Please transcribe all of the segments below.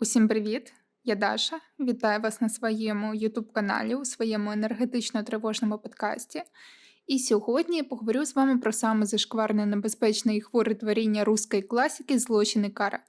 Усім привіт! Я Даша. Вітаю вас на своєму youtube каналі у своєму енергетично-тривожному подкасті. І сьогодні я поговорю з вами про саме зашкварне небезпечне і хворе творіння руської класики Злочин і кара.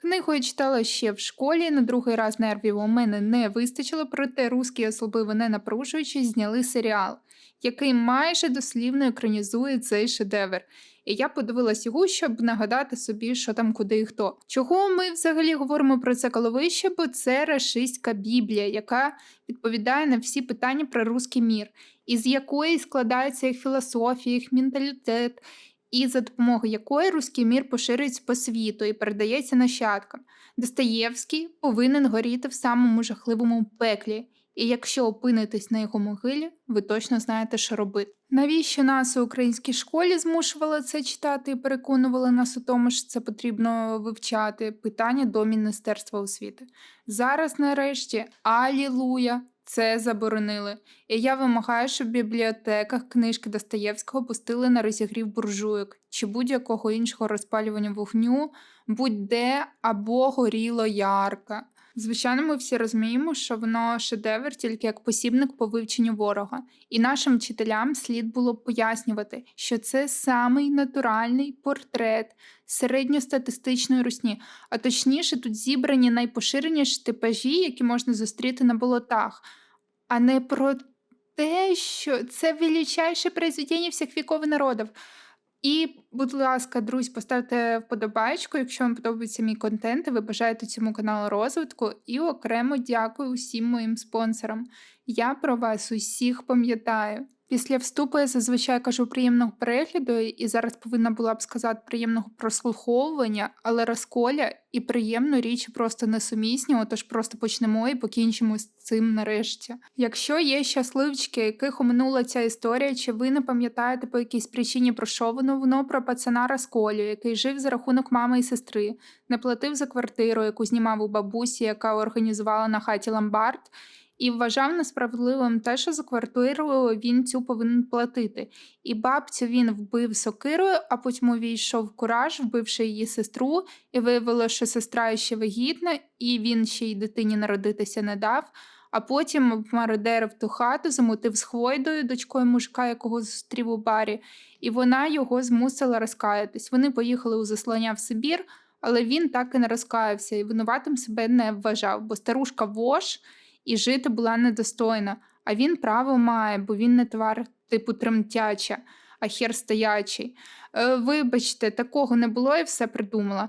Книгу я читала ще в школі, на другий раз нервів у мене не вистачило, проте русські, особливо не напружуючись, зняли серіал, який майже дослівно екранізує цей шедевр. І я подивилась його, щоб нагадати собі, що там, куди і хто. Чого ми взагалі говоримо про це коловище? Бо це рашистська біблія, яка відповідає на всі питання про русський мір, із якої складається їх філософія, їх менталітет, і за допомогою якої руський мір поширюється по світу і передається нащадкам. Достоєвський повинен горіти в самому жахливому пеклі. І якщо опинитесь на його могилі, ви точно знаєте, що робити. Навіщо нас у українській школі змушували це читати і переконували нас у тому, що це потрібно вивчати питання до Міністерства освіти? Зараз, нарешті, алілуя, це заборонили. І я вимагаю, щоб в бібліотеках книжки Достоєвського пустили на розігрів буржуйок чи будь-якого іншого розпалювання вогню, будь-де або горіло ярко. Звичайно, ми всі розуміємо, що воно шедевр тільки як посібник по вивченню ворога, і нашим вчителям слід було пояснювати, що це самий натуральний портрет середньостатистичної русні, а точніше, тут зібрані найпоширеніші типажі, які можна зустріти на болотах, а не про те, що це величайше произведення всіх віков і народів. І, будь ласка, друзі, поставте вподобайку, якщо вам подобається мій контент, і ви бажаєте цьому каналу розвитку. І окремо дякую усім моїм спонсорам. Я про вас усіх пам'ятаю. Після вступу я зазвичай кажу приємного перегляду, і зараз повинна була б сказати приємного прослуховування, але розколя і приємну річ просто несумісні, отож просто почнемо і покінчимо з цим нарешті. Якщо є щасливчики, яких оминула ця історія, чи ви не пам'ятаєте по якійсь причині про що воно воно про пацана розколю, який жив за рахунок мами і сестри, не платив за квартиру, яку знімав у бабусі, яка організувала на хаті ломбард, і вважав несправедливим те, що за квартиру він цю повинен платити. І бабцю він вбив сокирою, а потім увійшов кураж, вбивши її сестру, і виявилося, що сестра ще вагітна, і він ще й дитині народитися не дав. А потім обмародерив ту хату, замутив з Хвойдою, дочкою мужика, якого зустрів у барі, і вона його змусила розкаятись. Вони поїхали у заслання в Сибір, але він так і не розкаявся і винуватим себе не вважав, бо старушка вож і жити була недостойна. А він право має, бо він не твар типу тремтяча, а хер стоячий. Е, вибачте, такого не було і все придумала.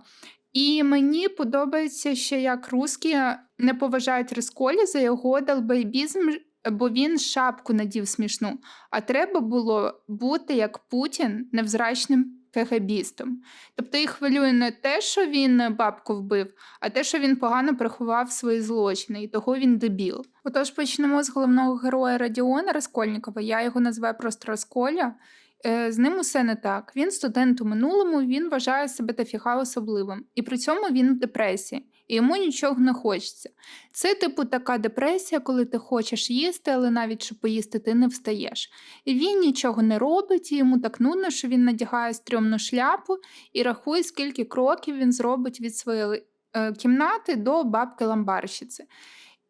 І мені подобається, що як русські не поважають Рисколі за його долбайбізм, бо він шапку надів смішну. А треба було бути як Путін невзрачним кегебістом. Тобто їх хвилює не те, що він бабку вбив, а те, що він погано приховав свої злочини, і того він дебіл. Отож почнемо з головного героя Радіона Раскольнікова. Я його називаю просто Расколя. Е, з ним усе не так. Він студент у минулому, він вважає себе тафіга особливим, і при цьому він в депресії і йому нічого не хочеться. Це, типу, така депресія, коли ти хочеш їсти, але навіть щоб поїсти, ти не встаєш. І він нічого не робить, і йому так нудно, що він надягає стрьомну шляпу і рахує, скільки кроків він зробить від своєї е, кімнати до бабки ламбарщиці.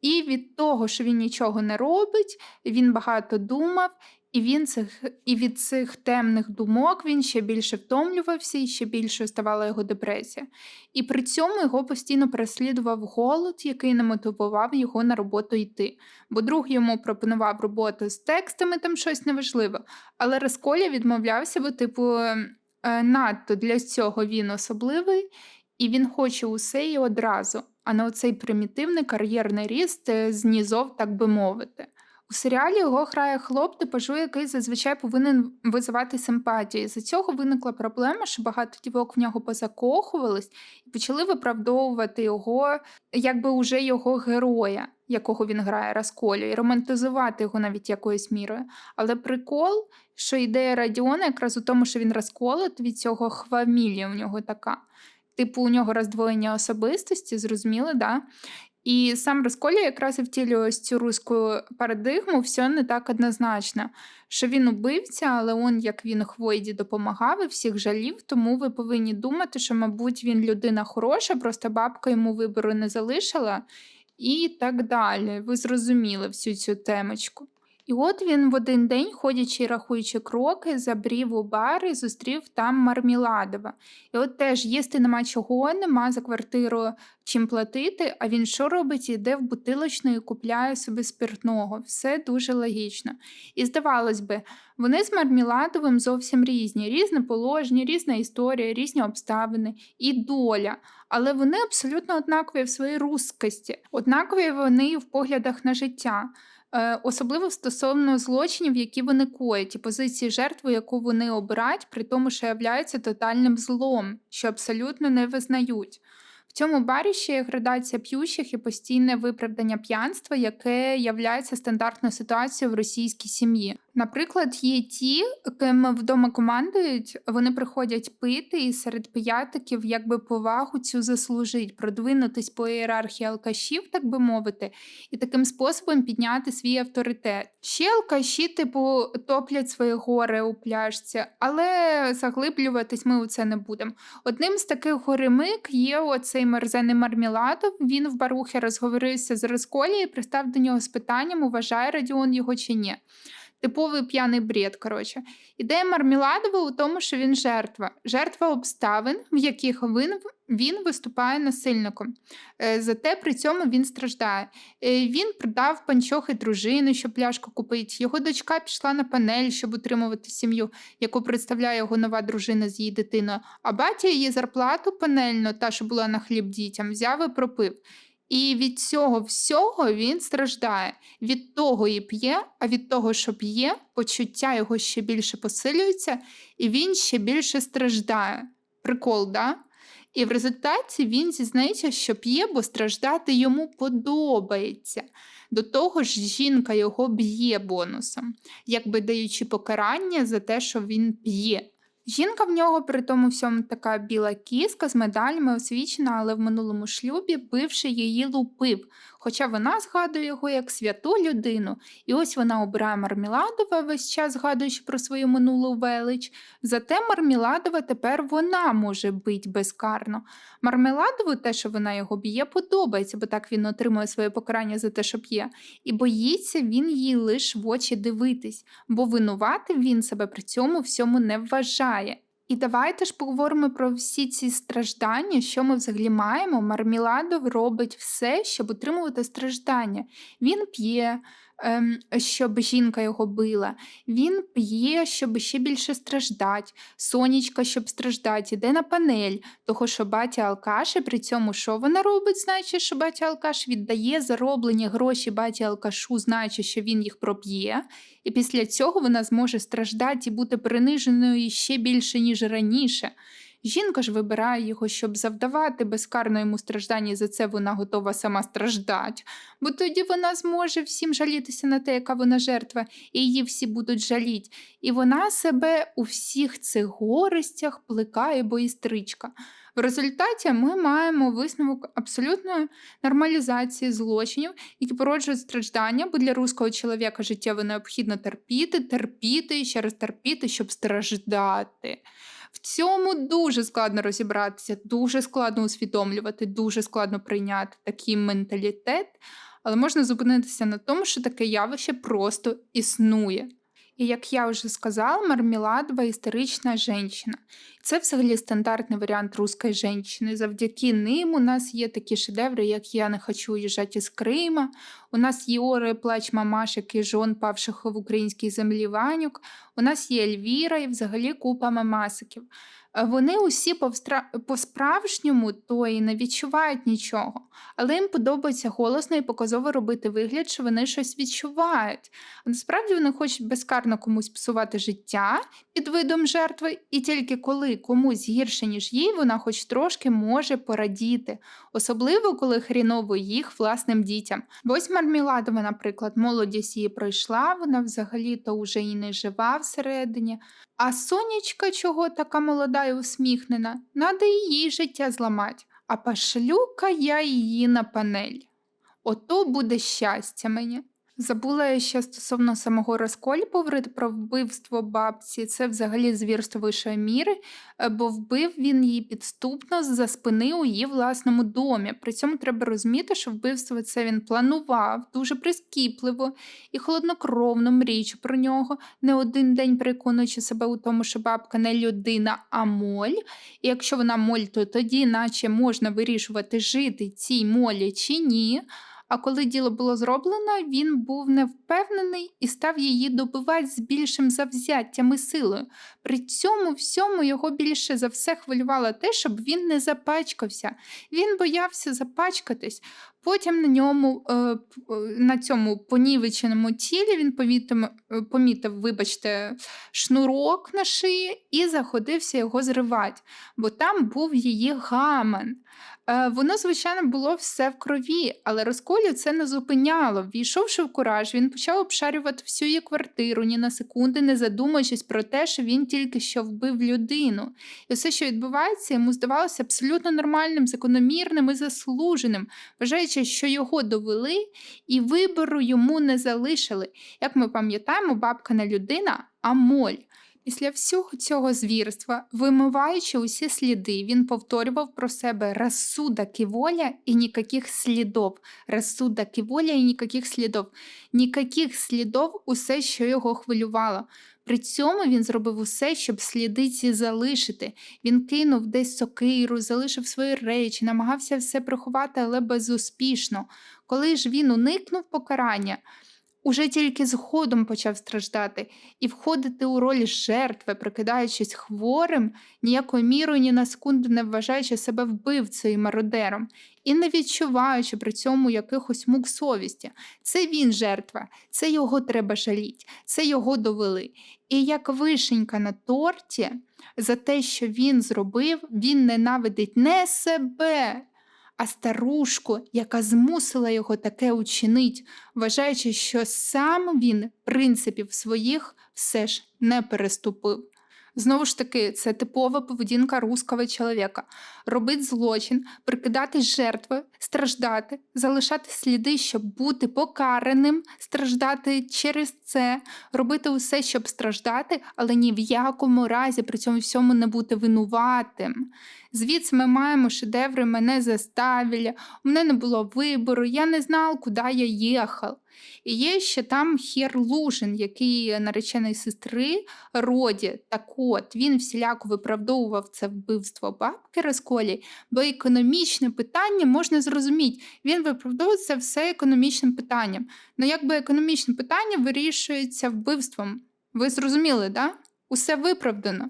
І від того, що він нічого не робить, він багато думав, і він цих, і від цих темних думок він ще більше втомлювався і ще більше ставала його депресія. І при цьому його постійно переслідував голод, який не мотивував його на роботу йти. Бо друг йому пропонував роботу з текстами, там щось неважливе. Але Расколя відмовлявся, бо, типу, е, надто для цього він особливий, і він хоче усе і одразу, а не оцей примітивний кар'єрний ріст е, знізов, так би мовити. У серіалі його грає хлоп, типажу, який зазвичай повинен визивати симпатію. За цього виникла проблема, що багато дівок в нього позакохувались і почали виправдовувати його, якби уже його героя, якого він грає, розколю, і романтизувати його навіть якоюсь мірою. Але прикол, що ідея Радіона якраз у тому, що він розколот від цього хвамілія у нього така. Типу, у нього роздвоєння особистості, зрозуміло, да? І сам Расколья якраз і втілює цю руську парадигму, все не так однозначно. Що він убивця, але он, як він Хвойді допомагав і всіх жалів, тому ви повинні думати, що, мабуть, він людина хороша, просто бабка йому вибору не залишила, і так далі. Ви зрозуміли всю цю темочку. І от він в один день, ходячи і рахуючи кроки, забрів у бар і зустрів там Марміладова. І от теж їсти нема чого, нема за квартиру чим платити, а він що робить? Іде в бутилочну і купляє собі спиртного. Все дуже логічно. І здавалось би, вони з Марміладовим зовсім різні, різне положення, різна історія, різні обставини і доля. Але вони абсолютно однакові в своїй русскості, однакові вони в поглядах на життя. Е, особливо стосовно злочинів, які вони коять, і позиції жертви, яку вони обирають, при тому, що являються тотальним злом, що абсолютно не визнають. В цьому барі ще є градація п'ющих і постійне виправдання п'янства, яке являється стандартною ситуацією в російській сім'ї. Наприклад, є ті, ким вдома командують, вони приходять пити і серед п'ятиків якби повагу цю заслужить, продвинутись по ієрархії алкашів, так би мовити, і таким способом підняти свій авторитет. Ще алкаші, типу, топлять свої гори у пляшці, але заглиблюватись ми у це не будемо. Одним з таких горемик є оцей мерзений Марміладов. Він в барухи розговорився з Розколі і пристав до нього з питанням, уважає Радіон його чи ні. Типовий п'яний бред, коротше. Ідея Мармеладова у тому, що він жертва, жертва обставин, в яких він він виступає насильником. Е, зате при цьому він страждає. Е, він продав панчохи дружини, щоб пляшку купити. Його дочка пішла на панель, щоб утримувати сім'ю, яку представляє його нова дружина з її дитиною. А батя її зарплату панельну, та що була на хліб дітям, взяв і пропив. І від цього всього він страждає. Від того і п'є, а від того, що п'є, почуття його ще більше посилюється, і він ще більше страждає. Прикол, да? І в результаті він зізнається, що п'є, бо страждати йому подобається. До того ж, жінка його б'є бонусом, якби даючи покарання за те, що він п'є. Жінка в нього при тому всьому така біла кіска з медалями освічена, але в минулому шлюбі бивши її лупив, хоча вона згадує його як святу людину. І ось вона обирає Марміладова, весь час згадуючи про свою минулу велич. Зате Марміладова тепер вона може бити безкарно. Мармеладову те, що вона його б'є, подобається, бо так він отримує своє покарання за те, що п'є. І боїться він їй лише в очі дивитись, бо винувати він себе при цьому всьому не вважає. І давайте ж поговоримо про всі ці страждання, що ми взагалі маємо. Марміладов робить все, щоб утримувати страждання. Він п'є, щоб жінка його била, він п'є, щоб ще більше страждати. Сонечка, щоб страждати, іде на панель, того що батя Алкаш, і при цьому що вона робить, знаючи, що батя Алкаш віддає зароблені гроші баті Алкашу, знаючи, що він їх проп'є і після цього вона зможе страждати і бути приниженою ще більше, ніж раніше. Жінка ж вибирає його, щоб завдавати безкарно йому страждання, і за це вона готова сама страждати, бо тоді вона зможе всім жалітися на те, яка вона жертва, і її всі будуть жаліти. І вона себе у всіх цих горестях плекає, бо істричка. В результаті ми маємо висновок абсолютної нормалізації злочинів, які породжують страждання, бо для руського чоловіка життєво необхідно терпіти, терпіти і ще раз терпіти, щоб страждати. В цьому дуже складно розібратися, дуже складно усвідомлювати, дуже складно прийняти такий менталітет, але можна зупинитися на тому, що таке явище просто існує. І як я вже сказала, мармеладова історична жінка. Це взагалі стандартний варіант русської жінки. Завдяки ним у нас є такі шедеври, як Я не хочу уїжджати з Крима. У нас є Ори плач мамашек і жон павших в українській землі Ванюк. У нас є Ельвіра і взагалі купа мамасиків. Е, вони усі по-справжньому то і не відчувають нічого, але їм подобається голосно і показово робити вигляд, що вони щось відчувають. А насправді вони хочуть безкарно комусь псувати життя під видом жертви, і тільки коли комусь гірше, ніж їй, вона хоч трошки може порадіти, особливо коли хріново їх власним дітям. Ось Марміладова, наприклад, молодість її пройшла, вона взагалі-то вже і не жива всередині. А сонечка чого така молода і усміхнена, надо її життя зламать, а пошлю-ка я її на панель. Ото буде щастя мені. Забула я ще стосовно самого говорити про вбивство бабці. Це взагалі звірство вищої міри, е, бо вбив він її підступно за спини у її власному домі. При цьому треба розуміти, що вбивство це він планував дуже прискіпливо і холоднокровно мріючи про нього, не один день переконуючи себе у тому, що бабка не людина, а моль. І якщо вона моль, то тоді, наче можна вирішувати, жити цій молі чи ні. А коли діло було зроблено, він був невпевнений і став її добивати з більшим завзяттям і силою. При цьому всьому його більше за все хвилювало те, щоб він не запачкався. Він боявся запачкатись. Потім на ньому, е, е, на цьому понівеченому тілі він помітив, е, помітив, вибачте, шнурок на шиї і заходився його зривати, бо там був її гаман. Воно, звичайно, було все в крові, але розколю це не зупиняло. Війшовши в кураж, він почав обшарювати всю її квартиру, ні на секунди, не задумуючись про те, що він тільки що вбив людину. І все, що відбувається, йому здавалося абсолютно нормальним, закономірним і заслуженим, вважаючи, що його довели і вибору йому не залишили. Як ми пам'ятаємо, бабка не людина, а моль. Після всього цього звірства, вимиваючи усі сліди, він повторював про себе розсудок і воля і ніяких слідов. Розсудок і воля і ніяких слідов. Ніяких слідов усе, що його хвилювало. При цьому він зробив усе, щоб сліди ці залишити. Він кинув десь сокиру, залишив свої речі, намагався все приховати, але безуспішно. Коли ж він уникнув покарання, уже тільки згодом почав страждати і входити у роль жертви, прикидаючись хворим, ніякою мірою ні на секунду не вважаючи себе вбивцею і мародером, і не відчуваючи при цьому якихось мук совісті. Це він жертва, це його треба жаліть, це його довели. І як вишенька на торті, за те, що він зробив, він ненавидить не себе, а старушку, яка змусила його таке учинить, вважаючи, що сам він принципів своїх все ж не переступив. Знову ж таки, це типова поведінка руского чоловіка. Робити злочин, прикидатись жертвою, страждати, залишати сліди, щоб бути покараним, страждати через це, робити усе, щоб страждати, але ні в якому разі при цьому всьому не бути винуватим. Звідси ми маємо шедеври мене заставили, у мене не було вибору, я не знав, куди я їхав. І є ще там Хер Лужин, який наречений сестри Роді. Так от він всіляко виправдовував це вбивство бабки Расколі, бо економічне питання можна зрозуміти. Він виправдовує це все економічним питанням. Ну якби економічне питання вирішується вбивством. Ви зрозуміли, да? Усе виправдано.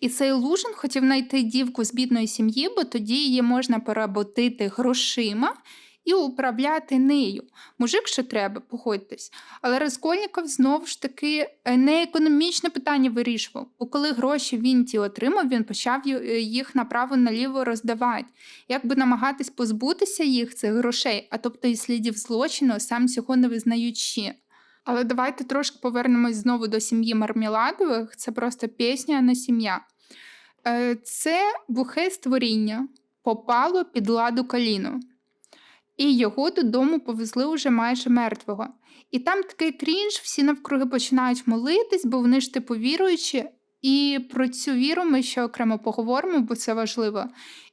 І цей Лужин хотів знайти дівку з бідної сім'ї, бо тоді її можна поработити грошима і управляти нею. Мужик ще треба, погодьтесь. Але Раскольніков знову ж таки е, не економічне питання вирішував, бо коли гроші він ті отримав, він почав е, їх направо-наліво роздавати. Якби намагатись позбутися їх цих грошей, а тобто і слідів злочину, сам цього не визнаючи. Але давайте трошки повернемось знову до сім'ї Мармеладових. Це просто пісня, а не сім'я. Е, Це бухе створіння попало під ладу каліну. І його додому повезли уже майже мертвого. І там такий крінж, всі навкруги починають молитись, бо вони ж типу віруючі. І про цю віру ми ще окремо поговоримо, бо це важливо.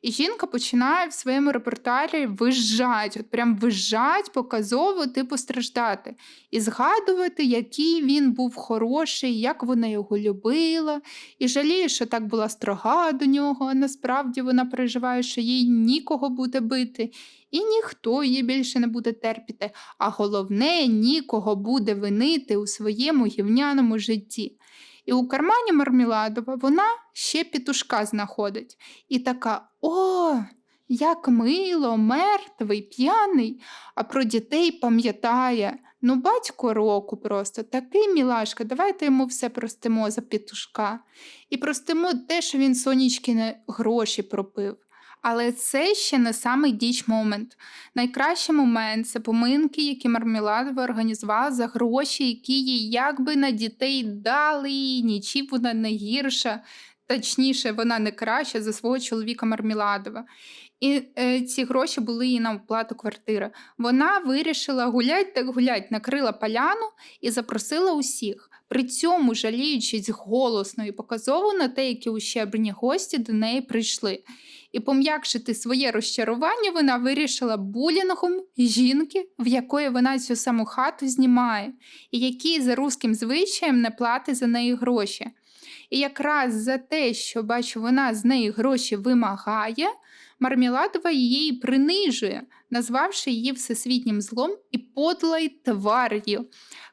І жінка починає в своєму репертуарі вижжать, от прям вижжать, показово, типу страждати. І згадувати, який він був хороший, як вона його любила, і жаліє, що так була строга до нього, а насправді вона переживає, що їй нікого буде бити, і ніхто її більше не буде терпіти, а головне, нікого буде винити у своєму гівняному житті. І у кармані Мармеладова вона ще пітушка знаходить. І така: О, як мило, мертвий, п'яний, а про дітей пам'ятає. Ну, батько року просто, такий мілашка, давайте йому все простимо за пітушка. І простимо те, що він сонячки гроші пропив. Але це ще не самий діч момент. Найкращий момент це поминки, які Мармеладова організувала за гроші, які їй якби на дітей дали, нічим вона не гірша, точніше, вона не краща за свого чоловіка Мармеладова. і е, ці гроші були їй на оплату квартири. Вона вирішила гулять так гулять, накрила поляну і запросила усіх. При цьому жаліючись голосно і показово на те, які ущебрені гості до неї прийшли. І пом'якшити своє розчарування вона вирішила булінгом жінки, в якої вона цю саму хату знімає, і якій за руським звичаєм не платить за неї гроші. І якраз за те, що бачу, вона з неї гроші вимагає, Мармеладова її принижує, назвавши її всесвітнім злом і подлою твар'ю,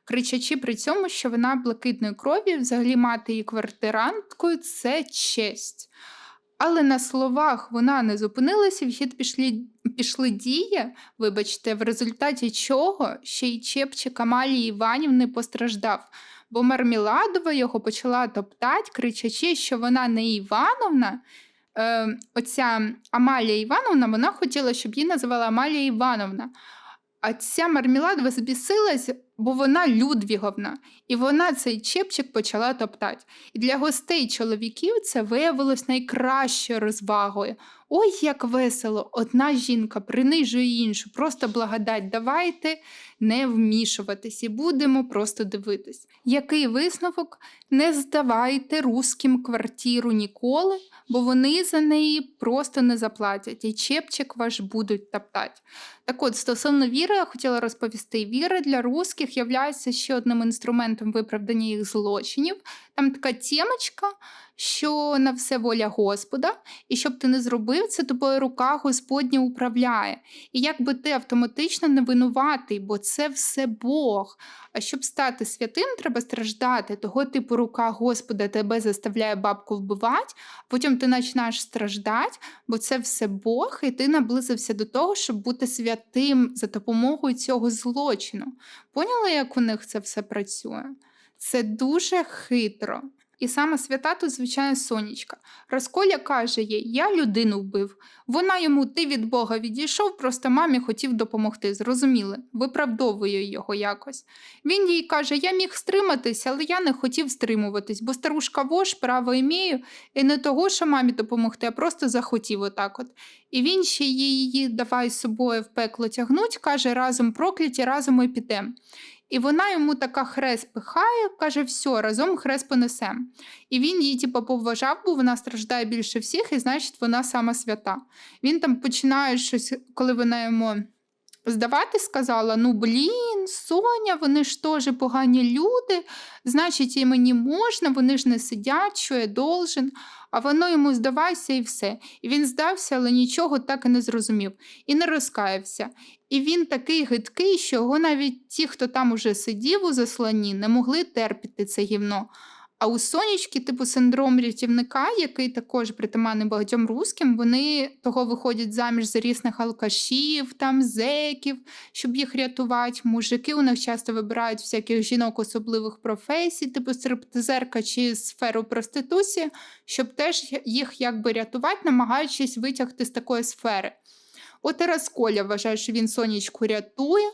кричачи при цьому, що вона блакитної крові, взагалі мати її квартиранткою це честь. Але на словах вона не зупинилася, в хід пішли, пішли дії, вибачте, в результаті чого ще й чепчик Амалії Іванівни постраждав, бо Мармеладова його почала топтати, кричачи, що вона не Івановна. Е, Оця Амалія Івановна, вона хотіла, щоб її називала Амалія Івановна. А ця Мармеладова збісилась, бо вона Людвіговна, і вона цей чепчик почала топтати. І для гостей чоловіків це виявилось найкращою розвагою. Ой, як весело! Одна жінка принижує іншу, просто благодать. Давайте не вмішуватись і будемо просто дивитись. Який висновок? Не здавайте русським квартиру ніколи, бо вони за неї просто не заплатять, і чепчик ваш будуть топтати. Так от, стосовно віри, я хотіла розповісти: віра для русських є ще одним інструментом виправдання їх злочинів. Там така тємочка, що на все воля Господа, і щоб ти не зробив це, тобою рука Господня управляє. І якби ти автоматично не винуватий, бо це все Бог. А щоб стати святим, треба страждати. Того типу рука Господа тебе заставляє бабку вбивати, потім ти починаєш страждати, бо це все Бог, і ти наблизився до того, щоб бути святим за допомогою цього злочину. Поняли, як у них це все працює? Це дуже хитро. І саме свята тут, звичайно, сонечка. Расколя каже їй: Я людину вбив. Вона йому ти від Бога відійшов, просто мамі хотів допомогти. Зрозуміли, виправдовує його якось. Він їй каже: Я міг стриматися, але я не хотів стримуватись, бо старушка вож право імею, і не того, що мамі допомогти, а просто захотів отак от. І він ще її давай з собою в пекло тягнуть, каже, разом прокляті, разом і підемо. І вона йому така хрест пихає, каже, все, разом хрест понесем. І він її, типу, поважав, бо вона страждає більше всіх, і значить, вона сама свята. Він там починає щось, коли вона йому здавати, сказала: ну блін, Соня, вони ж теж погані люди, значить, і мені можна, вони ж не сидять, що я должен. А воно йому здавайся і все. І він здався, але нічого так і не зрозумів, і не розкаявся. І він такий гидкий, що його навіть ті, хто там уже сидів у засланні, не могли терпіти це гівно. А у сонечки, типу синдром рятівника, який також притаманний багатьом русським, вони того виходять заміж за різних алкашів, там зеків, щоб їх рятувати. Мужики у них часто вибирають всяких жінок особливих професій, типу стриптизерка чи сферу проституції, щоб теж їх якби рятувати, намагаючись витягти з такої сфери. От і Расколя вважає, що він сонечку рятує,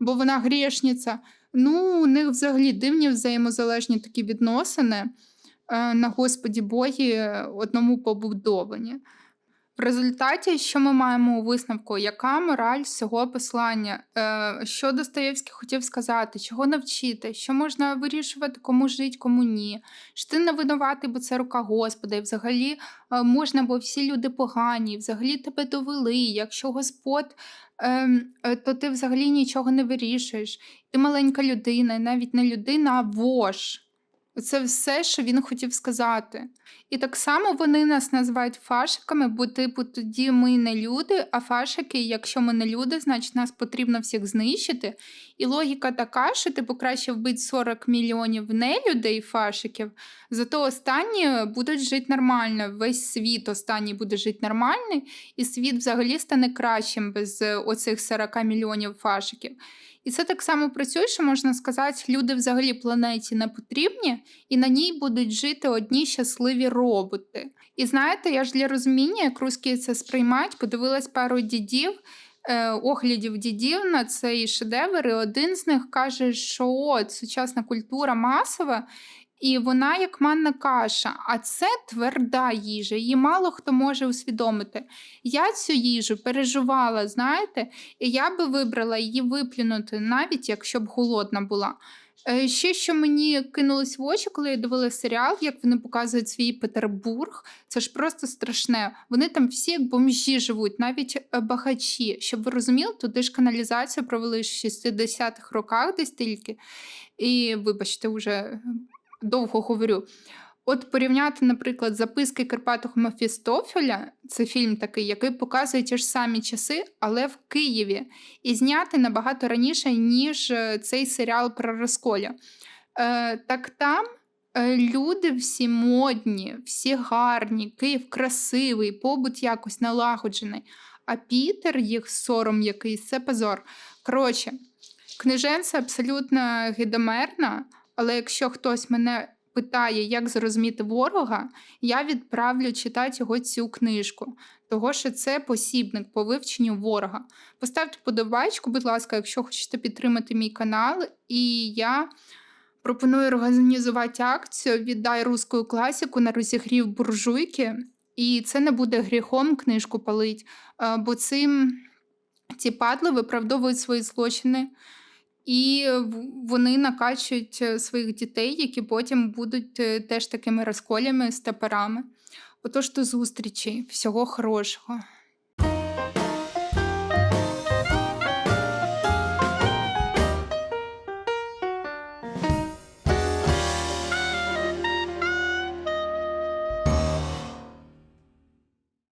бо вона грішниця. Ну, у них взагалі дивні взаємозалежні такі відносини е, на Господі Богі одному побудовані. В результаті, що ми маємо у висновку, яка мораль цього послання? Е, Що Достоєвський хотів сказати, чого навчити, що можна вирішувати, кому жити, кому ні. Що ти не винуватий, бо це рука Господа, і взагалі е, можна, бо всі люди погані, взагалі тебе довели. Якщо Господь, ем, е, то ти взагалі нічого не вирішуєш. Ти маленька людина, і навіть не людина, а вож. Це все, що він хотів сказати. І так само вони нас називають фашиками, бо, типу, тоді ми не люди, а фашики, якщо ми не люди, значить нас потрібно всіх знищити. І логіка така, що типу краще вбити 40 мільйонів не людей, фашиків, зато останні будуть жити нормально. Весь світ останній буде жити нормальний, і світ взагалі стане кращим без оцих 40 мільйонів фашиків. І це так само працює, що можна сказати, люди взагалі планеті не потрібні, і на ній будуть жити одні щасливі роботи. І знаєте, я ж для розуміння, як русські це сприймають, подивилась пару дідів. Е, оглядів дідів на цей шедевр, і один з них каже, що от сучасна культура масова, І вона як манна каша, а це тверда їжа, її мало хто може усвідомити. Я цю їжу переживала, знаєте, і я би вибрала її виплюнути, навіть якщо б голодна була. Е, Ще що мені кинулось в очі, коли я дивилася серіал, як вони показують свій Петербург. Це ж просто страшне. Вони там всі як бомжі живуть, навіть е, багачі. Щоб ви розуміли, туди ж каналізацію провели в 60-х роках десь тільки. І, вибачте, вже довго говорю. От порівняти, наприклад, записки Карпатого Мефістофеля, це фільм такий, який показує ті ж самі часи, але в Києві, і зняти набагато раніше, ніж е, цей серіал про розколя. Е, так там е, люди всі модні, всі гарні, Київ красивий, побут якось налагоджений. А Пітер, їх сором якийсь, це позор. Коротше, книженця абсолютно гидомерна, але якщо хтось мене питає, як зрозуміти ворога, я відправлю читати його цю книжку, того що це посібник по вивченню ворога. Поставте подобайку, будь ласка, якщо хочете підтримати мій канал, і я пропоную організувати акцію Віддай русську класику на розігрів буржуйки. І це не буде гріхом книжку палить, е, бо цим ці падли виправдовують свої злочини. І вони накачують е, своїх дітей, які потім будуть е, теж такими розколями з топорами. Отож, до зустрічі, всього хорошого.